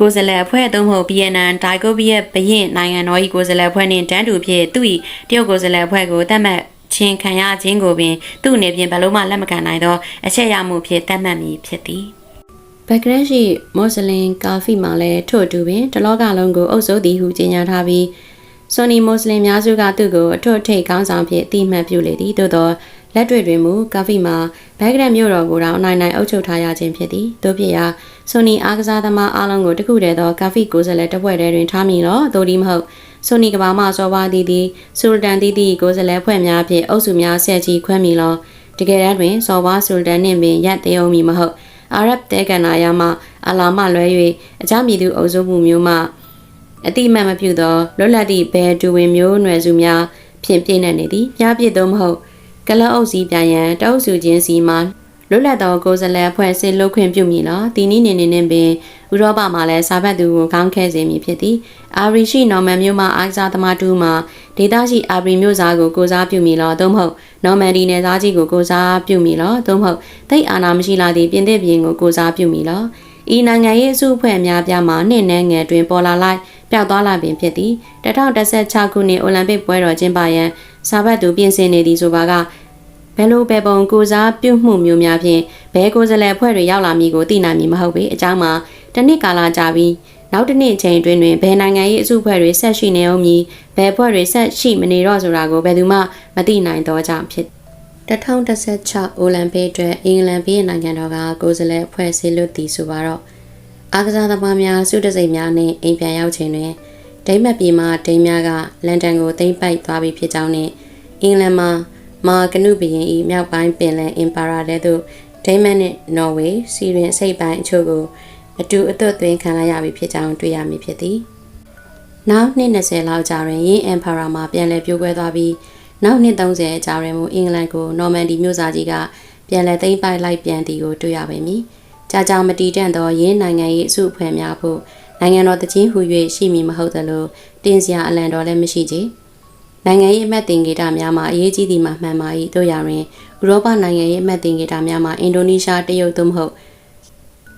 ကိုယ်စားလှယ်အဖွဲ့သို့မဟုတ်ဗီယက်နမ်ဒိုင်ကိုဗီယက်ဘရင်နိုင်ငံတော်၏ကိုယ်စားလှယ်အဖွဲ့နှင့်တန်းတူဖြင့်သူ၏တရုတ်ကိုယ်စားလှယ်အဖွဲ့ကိုတတ်မှတ်ချင်းခံရခြင်းကိုပင်သူ့အနေဖြင့်ဘယ်လို့မှလက်မခံနိုင်သောအချက်ရမှုဖြင့်တတ်မှတ်မည်ဖြစ်သည်ဘက်ကရက်ရှိမွတ်စလင်ကာဖီမှာလည်းထို့အတူပင်တလောကလုံးကိုအုပ်စိုးသည်ဟုကြေညာထားပြီးဆွန်နီမွတ်စလင်များစုကသူ့ကိုအထွတ်ထိပ်ကောင်းဆောင်ဖြစ်အတိအမှတ်ပြုလေသည်သို့သော လက်တွေ့တွင်မူကာဖီမှာဘက်ကရက်မြို့တော်ကိုတောင်အနိုင်နိုင်အုပ်ချုပ်ထားရခြင်းဖြစ်သည်တို့ဖြစ်ရာဆွန်နီအားကစားသမားအားလုံးကိုတခုတည်းသောကာဖီကိုယ်စားလှယ်တစ်ဖွဲ့တည်းတွင်ထားမည်လောသို့ဒီမဟုတ်ဆွန်နီကဘာမှစောပါသည်သည်ဆူလတန်သည်သည်ကိုယ်စားလှယ်ဖွဲ့များဖြင့်အုပ်စုများဆက်ချီခွဲမည်လောတကယ်တမ်းတွင်စောပါဆူလတန်နှင့်ပင်ရက်သေးအောင်မည်မဟုတ်အာရဗ်တဲကန်နာယာမှအလာမလွဲ၍အကြမည်သူအုပ်စုမှုမျိုးမှအတိမတ်မပြုသောလွတ်လပ်သည့်ဘယ်တူဝင်မျိုးနွယ်စုများဖြင့်ပြည့်နေနေသည်ပြားပြစ်သောမဟုတ် ကလအုပ်စီပြန်ရန်တအုပ်စုချင်းစီမှလွတ်လပ်သောကိုယ်စားလှယ်အဖွဲ့ဆင်လုပ်ခွင့်ပြုမည်လားဒီနည်းနေနေနဲ့ပင်ဥရောပမှာလည်းစာဖတ်သူကိုခေါင်းခဲစေမည်ဖြစ်သည်အာရီရှိနော်မန်မြို့မှာအားကစားသမားတူမှာဒေသရှိအာရီမြို့သားကိုကိုစားပြုမည်လားသို့မဟုတ်နော်မန်ဒီနယ်သားကြီးကိုကိုစားပြုမည်လားသို့မဟုတ်တိတ်အာနာမရှိလာသည့်ပြင်သစ်ပြည်ကိုကိုစားပြုမည်လားဤနိုင်ငံရေးအစုအဖွဲ့အများပြားမှာနှစ်နှဲငယ်တွင်ပေါ်လာလိုက်ပျောက်သွားလာပင်ဖြစ်သည်2016ခုနှစ်အိုလံပစ်ပွဲတော်ကျင်းပရန်စာဘတ်သူပြင်ဆင်နေသည်ဆိုပါကဘ ယ်လိုပဲပုံကိုစားပြုမှုမျိုးများဖြင့်ဘဲကိုယ်စားလှယ်ဖွဲ့တွေရောက်လာမည်ကိုသိနိုင်မည်မဟုတ်ပေအကြောင်းမှာတစ်နှစ်ကာလကြာပြီးနောက်တစ်နှစ်အချိန်အတွင်းတွင်ဘယ်နိုင်ငံရေးအစုအဖွဲ့တွေဆက်ရှိနေအောင်မည်ဘယ်ဖွဲ့တွေဆက်ရှိမနေတော့ဆိုတာကိုဘယ်သူမှမသိနိုင်တော့ကြောင့်ဖြစ်2016အိုလံပစ်အတွက်အင်္ဂလန်ပြည်နိုင်ငံတော်ကကိုယ်စားလှယ်ဖွဲ့စည်းလို့တည်ဆိုပါတော့အားကစားသမားများစုတစိတ်များနဲ့အိမ်ပြန်ရောက်ချိန်တွင်ဒိမတ်ပြည်မှဒိန်းများကလန်ဒန်ကိုသိမ်းပိုက်သွားပြီဖြစ်ကြောင်းနဲ့အင်္ဂလန်မှာ မာကနုဘရင်၏မြောက်ပိုင်းပင်လယ်အင်ပါရာတဲသို့ဒိမတ်နှင့်နော်ဝေစီရင်အစိတ်ပိုင်းအချို့ကိုအတူအသွတ်သွင်းခံလိုက်ရပြီဖြစ်ကြောင်းတွေ့ရမည်ဖြစ်သည်။နောက်နှစ်20လောက်ကြာတွင်ယင်းအင်ပါရာမှာပြန်လည်ပြိုကွဲသွားပြီးနောက်နှစ်30ကြာတွင်မူအင်္ဂလန်ကိုနော်မန်ဒီမြို့စားကြီးကပြန်လည်သိမ်းပိုက်လိုက်ပြန်သည်ကိုတွေ့ရပါမည်။ကြာကြာမတီးတန့်သောယင်းနိုင်ငံ၏အစုအဖွဲ့များဖို့နိုင်ငံတော်တချင်းဟူ၍ရှိမည်မဟုတ်သလိုတင်းစရာအလံတော်လည်းမရှိကြ။ နိုင်ငံရေးအမှတ်တင်ဂေတာများမှာအရေးကြီးသည်မှာမှန်ပါ၏တို့ရတွင်ဥရောပနိုင်ငံရေးအမှတ်တင်ဂေတာများမှာအင်ဒိုနီးရှားတရုတ်သို့မဟုတ်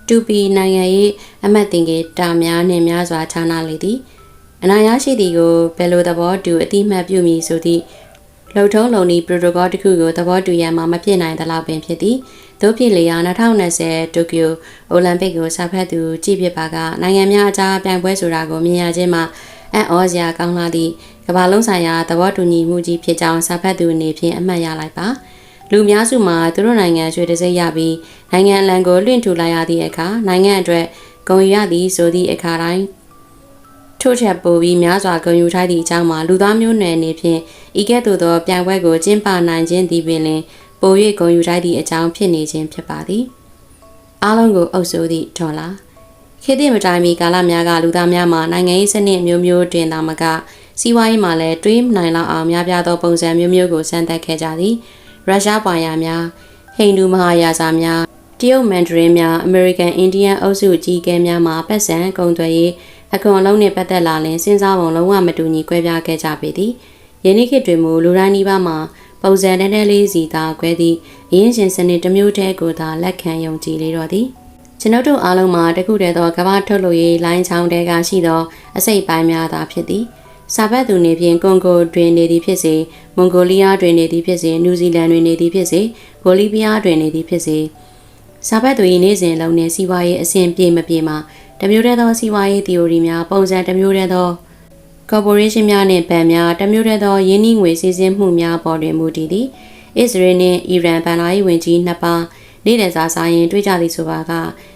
တူပီနိုင်ငံရေးအမှတ်တင်ကေတာများနှင့်များစွာခြားနာလေသည်အနာရရှိသည်ကိုဘယ်လိုသဘောတူအတိမတ်ပြုမည်ဆိုသည့်လှုပ်ထုံးလုံဤ protocol တစ်ခုကိုသဘောတူရန်မှာမဖြစ်နိုင်သလောက်ပင်ဖြစ်သည်သို့ဖြစ်လျာ2020တိုကျိုအိုလံပစ်ကိုစာဖတ်သူကြည့်ဖြစ်ပါကနိုင်ငံများအကြားပြိုင်ပွဲဆိုတာကိုမြင်ရခြင်းမှာအံ့ဩစရာကောင်းလာသည့် ကမ္ဘာလုံးဆိုင်ရာသဘောတူညီမှုကြီးဖြစ်ကြောင်းစာဖတ်သူအနေဖြင့်အမှတ်ရလိုက်ပါလူများစုမှာသူတို့နိုင်ငံရွှေတစိမ့်ရပြီးနိုင်ငံအလံကိုလွင့်ထူလိုက်ရသည့်အခါနိုင်ငံအတွက်ဂုံယူရသည်ဆိုသည့်အခါတိုင်းထို့ထက်ပိုပြီးများစွာဂုံယူထိုက်သည့်အကြောင်းမှာလူသားမျိုးနွယ်အနေဖြင့်ဤကဲ့သို့သောပြိုင်ပွဲကိုကျင်းပနိုင်ခြင်းသည်ပင်လင်ပို၍ဂုံယူထိုက်သည့်အကြောင်းဖြစ်နေခြင်းဖြစ်ပါသည်အားလုံးကိုအုပ်စိုးသည့်ဒေါ်လာခေတ်သည့်မတိုင်မီကာလများကလူသားများမှာနိုင်ငံရေးစနစ်မျိုးမျိုးတွင်သာမက စီးပွားရေးမှာလည်းတွေးနိုင်လောက်အောင်များပြားသောပုံစံမျိုးမျိုးကိုစမ်းသပ်ခဲ့ကြသည်ရုရှားပွာရာများဟိန္ဒူမဟာယာဇာများတရုတ်မန်ဒရင်းများအမေရိကန်အိန္ဒိယအုပ်စုကြီးကဲများမှာပတ်စံကုန်သွယ်ရေးအခွန်အလုံးနှင့်ပတ်သက်လာရင်စဉ်းစားပုံလုံးဝမတူညီကွဲပြားခဲ့ကြပေသည်ယနေ့ခေတ်တွင်မူလူတိုင်းနီးပါးမှာပုံစံတဲတဲလေးစီသာကွဲသည့်အရင်ရှင်စနစ်တစ်မျိုးတည်းကိုသာလက်ခံယုံကြည်လေတော့သည်ကျွန်ုပ်တို့အားလုံးမှာတခုတည်းသောကမ္ဘာထုတ်လုပ်ရေးလိုင်းချောင်းတဲကရှိသောအစိတ်ပိုင်းများသာဖြစ်သည် စာဘတ်သူနေဖြင့်ကွန်ဂိုတွင်နေသည်ဖြစ်စေမွန်ဂိုလီးယားတွင်နေသည်ဖြစ်စေနယူးဇီလန်တွင်နေသည်ဖြစ်စေဘိုလီးဗီးယားတွင်နေသည်ဖြစ်စေစာဘတ်သူ၏နေ့စဉ်လုံးနှင့်စီးပွားရေးအစဉ်ပြေမပြေမှာတမျိုးတည်းသောစီးပွားရေး theory များပုံစံတမျိုးတည်းသော corporation များနှင့်ဗန်များတမျိုးတည်းသောယင်းနှီးငွေစီစဉ်မှုများပေါ်တွင်မူတည်သည်အစ္စရေးနှင့်အီရန်ဗန်လာရေးဝန်ကြီးနှစ်ပါးနေ့လည်စာစားရင်တွေ့ကြသည်ဆိုပါက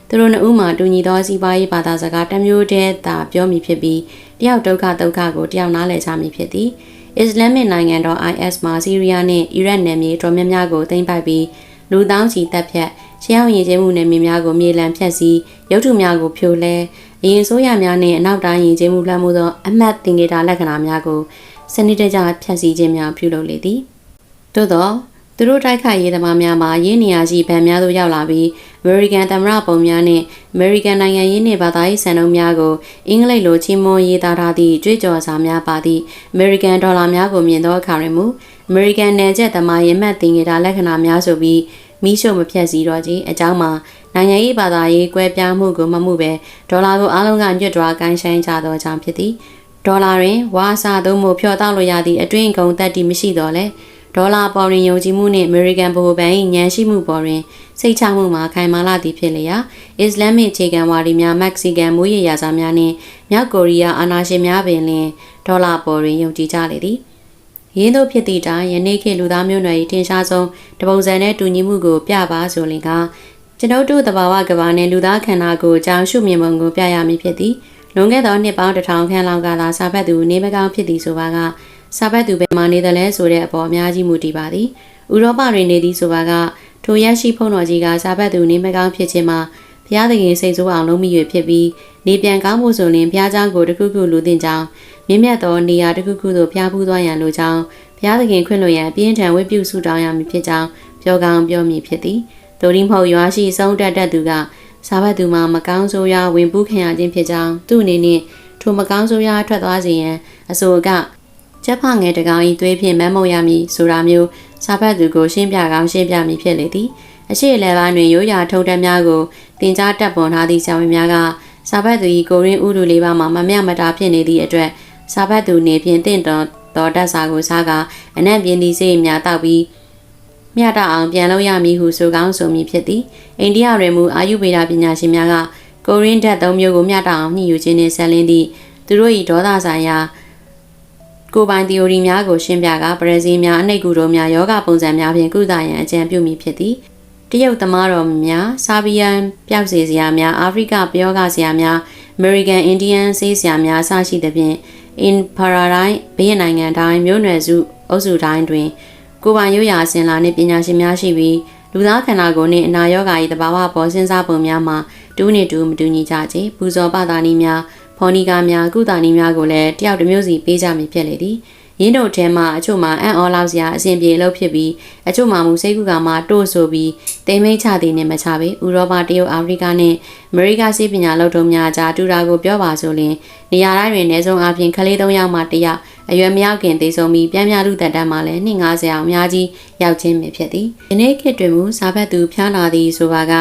သူတို့နှစ်ဦးမှာတူညီသောစီးပွားရေးဘာသာစကားတစ်မျိုးတည်းသာပြောမိဖြစ်ပြီး တယောက်ဒုက္ခဒုက္ခကိုတယောက်နားလည်ကြမိဖြစ်သည်အစ္စလာမစ်နိုင်ငံတော် IS မှာဆီးရီးယားနဲ့အီရတ်နယ်မြေတော်များများကိုသိမ်းပိုက်ပြီးလူတောင်းချီတပ်ဖြတ်ရှေးအောင်ရည်ကျဲမှုနယ်မြေများကိုမြေလံဖျက်ဆီးရုပ်ထုများကိုဖြိုလဲအရင်ဆိုးရများနှင့်အနောက်တိုင်းယဉ်ကျေးမှုလွှမ်းမိုးသောအမှတ်သင်္ကေတလက္ခဏာများကိုစနစ်တကျဖြန့်စည်းခြင်းများပြုလုပ်လေသည်သို့သော သူတို့တိုက်ခိုက်ရေးသမားများမှာရင်းနေရာရှိဗန်များသို့ရောက်လာပြီး American သမ္မတပုံများနှင့် American နိုင်ငံရေးနှင့်ဘာသာရေးစံနှုန်းများကိုအင်္ဂလိပ်လိုချီးမွမ်းရေးသားထားသည့်ကြွေးကြော်စာများပါသည့် American ဒေါ်လာများကိုမြင်သောအခါတွင်မူ American နယ်ချက်သမားရင်မှတ်တင်ကြတာလက္ခဏာများဆိုပြီးမိရှုမဖြတ်စည်းတော့ခြင်းအကြောင်းမှာနိုင်ငံရေးဘာသာရေးကွဲပြားမှုကိုမမှုပဲဒေါ်လာကိုအားလုံးကညွတ်တွားကိုင်းဆိုင်ကြသောကြောင့်ဖြစ်သည်ဒေါ်လာတွင်ဝါစာသုံးမှုဖြော်တောက်လို့ရသည့်အတွင်းကုန်သက်တည်မရှိတော့လဲ ဒေါ်လာပေါ်ရင်ယုံကြည်မှုနှင့် American ဗဟိုဘဏ်၏ညံရှိမှုပေါ်တွင်စိတ်ချမှုမှာခိုင်မာလာသည်ဖြစ်လျက်အစ္စလာမစ်အခြေခံဝါဒီများမက္ကဆီကန်မူရရာဇာများနှင့်မြောက်ကိုရီးယားအာဏာရှင်များပင်လျင်ဒေါ်လာပေါ်တွင်ယုံကြည်ကြလေသည်ရင်းတို့ဖြစ်သည့်တိုင်ယနေ့ခေတ်လူသားမျိုးနွယ်၏ထင်ရှားဆုံးတပုံစံနဲ့တူညီမှုကိုပြပါဆိုလင်ကကျွန်ုပ်တို့တဘာဝကဘာနှင့်လူသားခန္ဓာကိုအကြောင်းရှုမြင်ပုံကိုပြရမည်ဖြစ်သည်လွန်ခဲ့သောနှစ်ပေါင်းတစ်ထောင်ခန့်လောက်ကသာစာဖတ်သူနေမကောင်းဖြစ်သည်ဆိုပါက စာဖတ်သူဘယ်မှာနေသလဲဆိုတဲ့အပေါ်အများကြီးမူတည်ပါသည်ဥရောပတွင်နေသည်ဆိုပါကထိုရရှိဖုံတော်ကြီးကစာဖတ်သူနေမကောင်းဖြစ်ခြင်းမှာဘုရားသခင်စိတ်ဆိုးအောင်လုံးမိ၍ဖြစ်ပြီးနေပြန်ကောင်းမှုဆိုရင်ဘုရားเจ้าကိုတခုခုလူသိကြောင်းမြင့်မြတ်သောနေရာတစ်ခုခုသို့ဖျားဖူးသွားရန်လိုကြောင်းဘုရားသခင်ခွင့်လွှတ်ရန်ပြင်းထန်ဝိပုဆုတောင်းရမည်ဖြစ်ကြောင်းပြောကောင်းပြောမည်ဖြစ်သည်။ဒိုရင်းမဟုတ်ရွာရှိဆုံးတက်တတ်သူကစာဘတ်သူမှာမကောင်းဆိုးရဝင်ပူးခံရခြင်းဖြစ်ကြောင်းသူ့အနေနဲ့ထိုမကောင်းဆိုးရထွက်သွားစေရန်အဆိုက ကျက်ဖငယ်တကောင်ဤသွေးဖြင့်မမုံရမည်ဆိုတာမျိုးစာဘတ်သူကိုရှင်းပြကောင်းရှင်းပြမည်ဖြစ်လေသည်။အရှိအလဲပိုင်းတွင်ရိုးရာထုံတက်များကိုတင် जा တက်ပေါ်ထားသည့်ဆရာဝန်များကစာဘတ်သူ၏ကိုရင်းဥဒုလေးပါမှာမမျှမတာဖြစ်နေသည့်အတွက်စာဘတ်သူနေဖြင့်တင့်တော်တော်တက်စာကိုစားကအနံ့ပြင်းသည့်စိတ်များတောက်ပြီးမျှတအောင်ပြန်လုပ်ရမည်ဟုဆိုကောင်းဆိုမည်ဖြစ်သည်အိန္ဒိယတွင်မူအာယုဗေဒပညာရှင်များကကိုရင်းဓာတ်သုံးမျိုးကိုမျှတအောင်ညှိယူခြင်းနှင့်ဆက်လင်းသည့်သူတို့၏ဒေါသဆိုင်ရာ ကိုပိုင် theory များကိုရှင်းပြကပရဇီများအနှိတ်ကူတို့များယောဂပုံစံများဖြင့်ကုသရန်အကြံပြုမိဖြစ်သည်တရုတ်သမားတော်များဆာဘီယန်ပျောက်စေစရာများအာဖရိကပယောဂစရာများအမေရိကန်အိန္ဒိယန်ဆေးစရာများအစရှိသဖြင့် in paradise ဘေးရနိုင်ငံတိုင်းမြို့နယ်စုအုပ်စုတိုင်းတွင် ကိုပိုင်ရိုးရာအစဉ်လာနှင့်ပညာရှင်များရှိပြီးလူသားခန္ဓာကိုယ်နှင့်အနာရောဂါ၏တဘာဝပေါ်စဉ်းစားပုံများမှာတူးနှင့်တူမတူညီကြချေပူဇော်ပတာနည်းများ ဖော်နီကာများကုသနည်းများကိုလည်းတယောက်တစ်မျိုးစီပေးကြမည်ဖြစ်လေသည်ရင်းတို့ထဲမှာအချို့မှာအံ့ဩလောက်စရာအစဉ်ပြေလို့ဖြစ်ပြီးအချို့မှာမူစိတ်ကူကမှာတိုးဆိုပြီးတိမ်မိတ်ချသည်နဲ့မချပေဥရောပတရုတ်အာဖရိကနဲ့အမေရိကစီးပညာလောက်တုံးများကြားတူတာကိုပြောပါဆိုရင်နေရာတိုင်းတွင်အနည်းဆုံးအပြင်ခလေး၃ယောက်မှတစ်ယောက်အရွယ်မရောက်ခင်သေဆုံးပြီးပြန်ပြလူတက်တန်းမှလည်း250အောင်အများကြီးရောက်ချင်းပဲဖြစ်သည်ဒီနေ့ခေတ်တွင်မူစာဖတ်သူဖျားနာသည်ဆိုပါက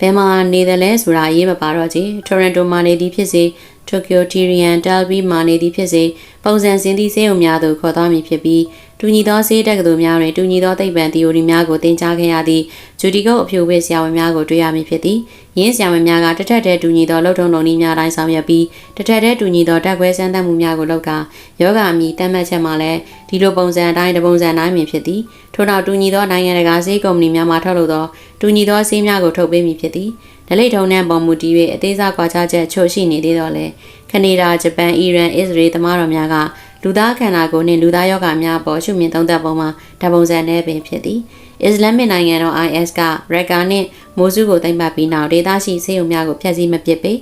ဘယ်မှာနေတယ်လဲဆိုတာရေးမပါတော့ချေတိုရန်တိုမှာနေသည်ဖြစ်စေတိုကျိုတီရီယန်တယ်ဘီမာနေသည်ဖြစ်စေပုံစံစင်းသည့်ဆေးရုံများသို့ခေါ်သွားမည်ဖြစ်ပြီး တူညီသောဆေးတက္ကသိုလ်များတွင်တူညီသောသိပ္ပံသီအိုရီများကိုသင်ကြားခဲ့ရသည့်ဂျူဒီကုတ်အဖြူဝေဆရာဝန်များကိုတွေ့ရမည်ဖြစ်သည်။ယင်းဆရာဝန်များကတထက်တည်းတူညီသောလှုပ်ထုံလုံးနည်းများတိုင်းဆောင်ရွက်ပြီးတထက်တည်းတူညီသောဓာတ်ခွဲစမ်းသပ်မှုများကိုလုပ်ကာယောဂအမည်တတ်မှတ်ချက်မှာလည်းဒီလိုပုံစံအတိုင်းတပုံစံတိုင်းပင်ဖြစ်သည်။ထို့နောက်တူညီသောနိုင်ငံတကာဆေးကုမ္ပဏီများမှထုတ်လုပ်သောတူညီသောဆေးများကိုထုတ်ပေးမည်ဖြစ်သည်။ဒလိထုံနှံပေါ်မူတည်၍အသေးစားကွာခြားချက်ချို့ရှိနေသေးတော့လေကနေဒါဂျပန်အီရန်အစ္စရေးသမားတော်များက လူသားခန္ဓာကိုယ်နှင့်လူသားယောဂများပေါ်ရှုမြင်သုံးသပ်ပုံမှာဓာတ်ပုံစံနဲ့ပင်ဖြစ်သည်အစ္စလာမစ်နိုင်ငံတော် IS ကရက်ကာနှင့်မိုးစုကိုသိမ်းပတ်ပြီးနောက်ဒေသရှိဆေးရုံများကိုဖျက်ဆီးမပစ်ပေ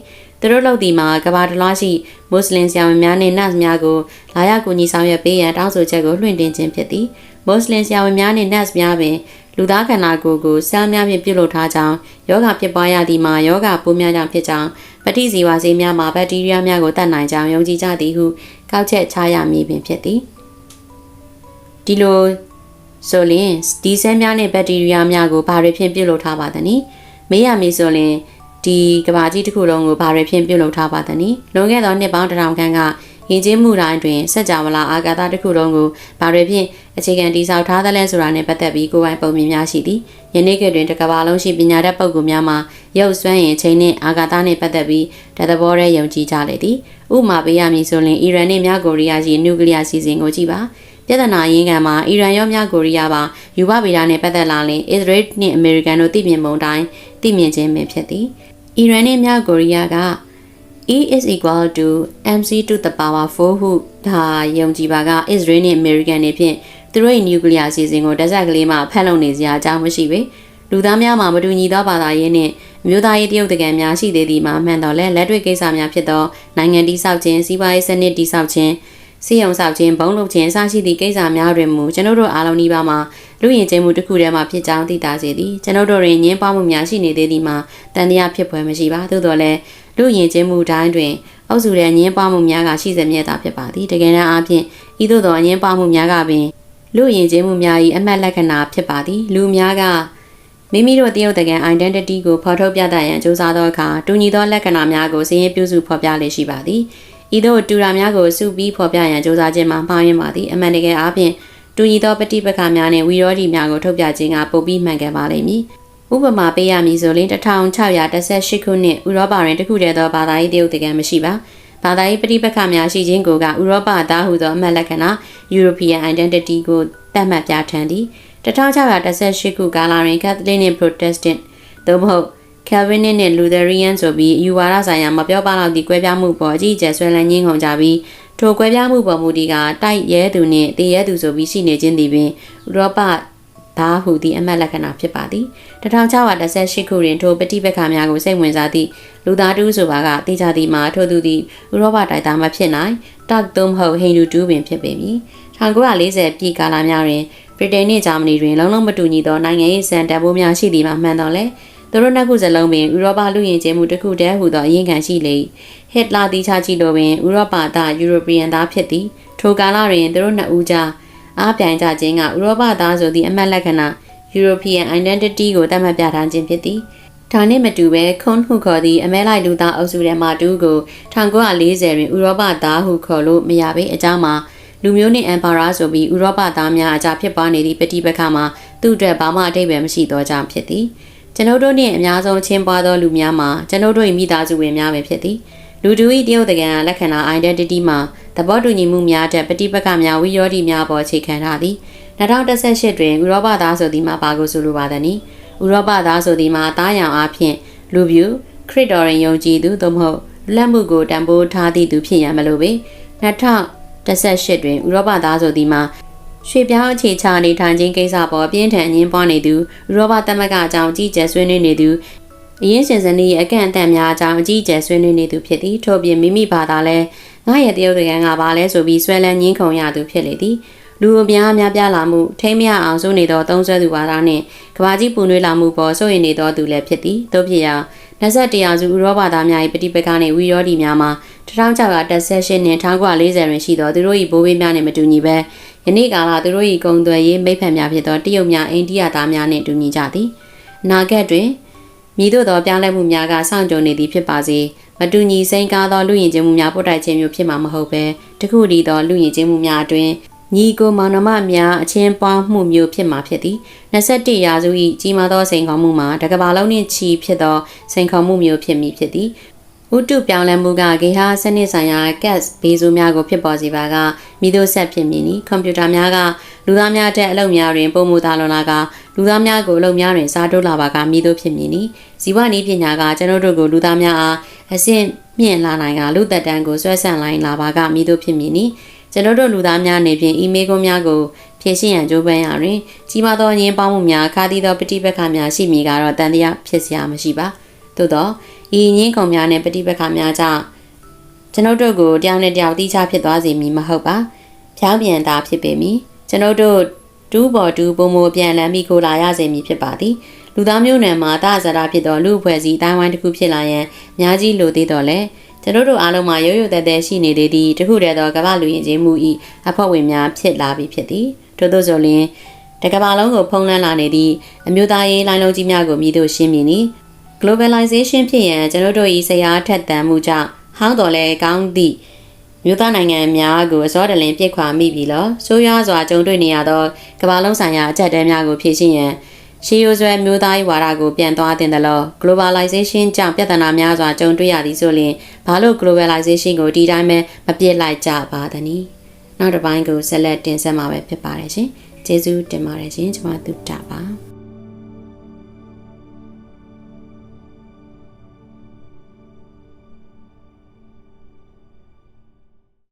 သူတို့လုပ်ဒီမှာကဘာတလားရှိမွတ်စလင်ဆရာဝန်များနှင့်နတ်များကိုလာရောက်ကူညီဆောင်ရွက်ပေးရန်တောင်းဆိုချက်ကိုလွှင့်တင်ခြင်းဖြစ်သည်မွတ်စလင်ဆရာဝန်များနှင့်နတ်များပင်လူသားခန္ဓာကိုယ်ကိုဆဲလ်များဖြင့်ပြုလုပ်ထားကြောင်းယောဂဖြစ်ပွားရသည်မှာယောဂပိုးများကြောင့်ဖြစ်ကြောင်းပဋိဇီဝဆေးများမှာဘက်တီးရီးယားများကိုတတ်နိုင်ကြောင်းယုံကြည်ကြသည်ဟု ကောက်ချက်ချရမည်ပင်ဖြစ်သည်ဒီလိုဆိုရင်ဒီဆဲများနဲ့ဘက်တီးရီးယားများကိုဘာတွေဖြင့်ပြုလုပ်ထားပါသနည်းမေးရမည်ဆိုရင်ဒီကဘာကြီးတစ်ခုလုံးကိုဘာတွေဖြင့်ပြုလုပ်ထားပါသနည်းလွန်ခဲ့သောနှစ်ပေါင်းတစ်ထောင်ခန့်က ယဉ်ကျေးမှုတိုင်းတွင်စက်ကြဝဠာအာကာသတစ်ခုလုံးကိုဘာတွေဖြင့်အခြေခံတည်ဆောက်ထားသလဲဆိုတာနဲ့ပတ်သက်ပြီးကိုယ်ပိုင်ပုံမြင်များရှိသည်ယနေ့ခေတ်တွင်တစ်ကမ္ဘာလုံးရှိပညာတတ်ပုဂ္ဂိုလ်များမှာရုပ်စွမ်းရင်ချိန်နှင့်အာကာသနှင့်ပတ်သက်ပြီးတသဘောရဲယုံကြည်ကြလေသည်ဥပမာပေးရမည်ဆိုရင်အီရန်နှင့်မြောက်ကိုရီးယားရှိနျူကလ িয়ার စီစဉ်ကိုကြည့်ပါပြဿနာရင်းခံမှာအီရန်ရောမြောက်ကိုရီးယားပါယူဘဗေဒနဲ့ပတ်သက်လာရင်အစ္စရေးနှင့်အမေရိကန်တို့သိမြင်ပုံတိုင်းသိမြင်ခြင်းပဲဖြစ်သည်အီရန်နှင့်မြောက်ကိုရီးယားက E is equal to mc to the power 4ဟုဒါယုံကြည်ပါက Israel နဲ့ American တွေဖြင့်သူတို့ရဲ့ nuclear အစီအစဉ်ကိုတက်ဆက်ကလေးမှဖက်လုံနေစရာအကြောင်းမရှိပေလူသားများမှာမတူညီသောဘာသာရေးနှင့်အမျိုးသားရေးတရုတ်တကံများရှိသေးသည်မှာမှန်တော်လဲလက်တွေ့ကိစ္စများဖြစ်သောနိုင်ငံတိဆောက်ခြင်းစီးပွားရေးစနစ်တိဆောက်ခြင်း စီယုံဆောက်ခြင်းဘုံလုပ်ခြင်းအစရှိသည့်ကိစ္စများတွင်မူကျွန်ုပ်တို့အားလုံးဒီပါမှာလူရင်ကျင်းမှုတစ်ခုတည်းမှာဖြစ်ကြောင်းသိတာစေသည်ကျွန်ုပ်တို့တွင်ညင်းပွားမှုများရှိနေသေးသည်မှာတန်တရားဖြစ်ပွဲမရှိပါသို့တော်လည်းလူရင်ကျင်းမှုတိုင်းတွင်အုပ်စုတဲ့ညင်းပွားမှုများကရှိစေမြဲတာဖြစ်ပါသည်တကယ်တမ်းအားဖြင့်ဤသို့သောညင်းပွားမှုများကပင်လူရင်ကျင်းမှုများ၏အမှတ်လက္ခဏာဖြစ်ပါသည်လူများကမိမိတို့တရုတ်တကံ identity ကိုဖော်ထုတ်ပြသရန်စူးစမ်းသောအခါတူညီသောလက္ခဏာများကိုစည်ရင်ပြုစုဖော်ပြလေ့ရှိပါသည် ဤသို့တူတာများကိုစုပြီးဖော်ပြရန်စူးစမ်းခြင်းမှာမှားယွင်းပါသည်အမှန်တကယ်အားဖြင့်တူညီသောပဋိပက္ခများနှင့်ဝီရောဒီများကိုထုတ်ပြခြင်းကပိုပြီးမှန်ကန်ပါလိမ့်မည်ဥပမာပေးရမည်ဆိုရင်1618ခုနှစ်ဥရောပတွင်တခုတည်းသောဘာသာရေးတရုတ်တကံမရှိပါဘာသာရေးပဋိပက္ခများရှိခြင်းကိုကဥရောပသားဟုသောအမှတ်လက္ခဏာ European Identity ကိုသတ်မှတ်ပြဋ္ဌာန်းသည်1618ခုကာလတွင် Catholic နှင့် Protestant သို့မဟုတ် Calvinist နှင့် Lutheran ဆိုပြီးယူဝါဒဆိုင်ရာမပြောပါလောက်သည့်ကွဲပြားမှုပေါ်အကြီးအကျယ်ဆွဲလန်းရင်းခုန်ကြပြီးထိုကွဲပြားမှုပေါ်မူဒီကတိုက်ရဲသူနှင့်တည်ရဲသူဆိုပြီးရှိနေခြင်းသည်ပင်ဥရောပသားဟုသည့်အမှတ်လက္ခဏာဖြစ်ပါသည်1618ခုတွင်ထိုပဋိပက္ခများကိုစိတ်ဝင်စားသည့်လူသားတူဆိုပါကသိကြသည်မှာထိုသူသည်ဥရောပတိုက်သားမဖြစ်နိုင်တက်သုံးမဟုတ်ဟိန္ဒူတူပင်ဖြစ်ပေမည်1940ပြည်ကာလများတွင်ဗြိတိန်နှင့်ဂျာမနီတွင်လုံးလုံးမတူညီသောနိုင်ငံရေးစံတန်ဖိုးများရှိသည်မှာမှန်တော်လဲ သူတို့နှစ်ခုစလုံးပင်ဥရောပလူယဉ်ကျေးမှုတစ်ခုတည်းဟူသောအရင်ခံရှိလေဟစ်လာတီချကြည့်လို့ပင်ဥရောပသားယူရိုပီယန်သားဖြစ်သည်ထိုကာလတွင်သူတို့နှစ်ဦးကြားအားပြိုင်ကြခြင်းကဥရောပသားဆိုသည့်အမှတ်လက္ခဏာ European Identity ကိုသတ်မှတ်ပြထားခြင်းဖြစ်သည်ဒါနှင့်မတူဘဲခွန်ဟုခေါ်သည့်အမဲလိုက်လူသားအုပ်စုထဲမှတူကို1940တွင်ဥရောပသားဟုခေါ်လို့မရပေအကြောင်းမှာလူမျိုးနှင့်အမ်ပါရာဆိုပြီးဥရောပသားများအကြဖြစ်ပွားနေသည့်ပဋိပက္ခမှာသူ့အတွက်ဘာမှအထိပ္ပယ်မရှိသောကြောင့်ဖြစ်သည် ကျွန်ုပ်တို့နှင့်အများဆုံးချင်းပွားသောလူများမှာကျွန်ုပ်တို့၏မိသားစုဝင်များပဲဖြစ်သည်လူတူ၏တရုတ်တကံလက္ခဏာ identity မှာသဘောတူညီမှုများတဲ့ပဋိပက္ခများဝိရောဓိများပေါ်အခြေခံထားသည်2018တွင်ဥရောပသားဆိုသည်မှာပါကိုဆိုလိုပါသည်။ဥရောပသားဆိုသည်မှာတားရောင်အားဖြင့်လူပြူခရစ်တော်ရင်ယုံကြည်သူသို့မဟုတ်လက်မှုကိုတံပိုးထားသည့်သူဖြစ်ရန်မလိုပေ2018တွင်ဥရောပသားဆိုသည်မှာ ရွှေပြောင်းအခြေချနေထိုင်ခြင်းကိစ္စပေါ်ပြင်းထန်အငင်းပွားနေသူဥရောပသမဂ္ဂအကြောင်းကြီးကျယ်ဆွေးနွေးနေသူအရင်ရှင်စနီရဲ့အကန့်အသတ်များအကြောင်းအကြီးအကျယ်ဆွေးနွေးနေသူဖြစ်သည်ထို့ပြင်မိမိဘာသာလဲငါရဲ့တရုတ်တကယ်ငါပါလဲဆိုပြီးဆွဲလန်းငင်းခုန်ရသူဖြစ်လေသည်လူအများအများပြလာမှုထိမ့်မရအောင်စိုးနေသောသုံးဆွဲသူဝါဒနှင့်ကဘာကြီးပူနွေးလာမှုပေါ်စိုးရိမ်နေသောသူလည်းဖြစ်သည်တို့ဖြစ်ရာ 21ရာစုဥရောပသားများ၏ပဋိပက္ခနှင့်ဝီရောဒီများမှာ1918နှင့်1940တွင်ရှိသောသူတို့၏ဘိုးဘေးများနှင့်မတူညီဘဲယနေ့ကာလသူတို့၏ဂုံသွယ်ရေးမိဖက်များဖြစ်သောတရုတ်များအိန္ဒိယသားများနှင့်တူညီကြသည်နာဂတ်တွင်မြည်သို့သောပြောင်းလဲမှုများကစောင့်ကြုံနေသည်ဖြစ်ပါစေမတူညီစိန်ကားသောလူယဉ်ကျေးမှုများပုတ်တိုက်ခြင်းမျိုးဖြစ်မှာမဟုတ်ဘဲတခုတည်းသောလူယဉ်ကျေးမှုများအတွင်း ညီကိုမောင်နှမများအချင်းပွားမှုမျိုးဖြစ်မှာဖြစ်သည်21ရာစု၏ကြီးမားသောစိန်ခေါ်မှုမှာတကဘာလုံးနှင့်ချီဖြစ်သောစိန်ခေါ်မှုမျိုးဖြစ်မည်ဖြစ်သည်ဥတုပြောင်းလဲမှုကဂေဟာစနစ်ဆိုင်ရာ gas ဘေးဆိုးများကိုဖြစ်ပေါ်စေပါကမိတို့ဆက်ဖြစ်မည်နီကွန်ပျူတာများကလူသားများတဲ့အလုပ်များတွင်ပုံမူသားလွန်လာကလူသားများကိုအလုပ်များတွင်စားတိုးလာပါကမိတို့ဖြစ်မည်နီဇီဝနည်းပညာကကျွန်ုပ်တို့ကိုလူသားများအားအဆင့်မြင့်လာနိုင်ကလူသက်တမ်းကိုဆွဲဆန့်လိုက်လာပါကမိတို့ဖြစ်မည်နီ ကျွန်တော်တို့လူသားများနေဖြင့်အီးမေးကွန်းများကိုဖြည့်ရှင်းရန်ကြိုးပမ်းရာတွင်ကြီးမားသောအငင်းပေါင်းမှုများခါသီးသောပဋိပက္ခများရှိမည်ကတော့တန်တရားဖြစ်စရာမရှိပါသို့သောဤငင်းကုံများနှင့်ပဋိပက္ခများကြောင့်ကျွန်ုပ်တို့ကိုတယောက်နဲ့တယောက်တိကျဖြစ်သွားစေမည်မဟုတ်ပါဖြောင်းပြန်တာဖြစ်ပေမည်ကျွန်ုပ်တို့တူးပေါ်တူးပုံမပြန်လန်းပြီးကိုလာရစေမည်ဖြစ်ပါသည်လူသားမျိုးနွယ်မှာတဇာတာဖြစ်သောလူအဖွဲ့အစည်းတိုင်းဝိုင်းတစ်ခုဖြစ်လာရန်အများကြီးလိုသေးတော့လေ ကျွန်တို့တို့အားလုံးမှာရိုးရိုးသက်သက်ရှိနေသေးသည့်တခုတည်းသောကမ္ဘာလူရင်ချင်းမှု၏အဖွဲ့ဝင်များဖြစ်လာပြီဖြစ်သည်ထို့သောဆိုလျှင်တကမ္ဘာလုံးကိုဖုံးလွှမ်းလာနေသည့်အမျိုးသားရေးလိုင်းလုံးကြီးများကိုမြည်သို့ရှင်းမြင်သည် globalization ဖြစ်ရန်ကျွန်တို့တို့၏ဆရာထက်သန်မှုကြောင့်ဟောင်းတော်လဲကောင်းသည့်မြို့သားနိုင်ငံများကိုအစောတလင်ပြစ်ခွာမိပြီလောဆိုးရွားစွာကြုံတွေ့နေရသောကမ္ဘာလုံးဆိုင်ရာအကြက်တဲများကိုဖြည့်ရှင်းရန် ရှေးရိုးဆွဲမျိုးသားရေးဝါဒကိုပြန်သွားတင်တယ်လို့ globalization ကြောင့်ပြဿနာများစွာကြုံတွေ့ရသည်ဆိုရင်ဘာလို့ globalization ကိုဒီတိုင်းပဲမပြစ်လိုက်ကြပါသနည်းနောက်တစ်ပိုင်းကိုဆက်လက်တင်ဆက်မှာပဲဖြစ်ပါတယ်ရှင်ကျေးဇူးတင်ပါတယ်ရှင်ကျွန်မသူတာပါ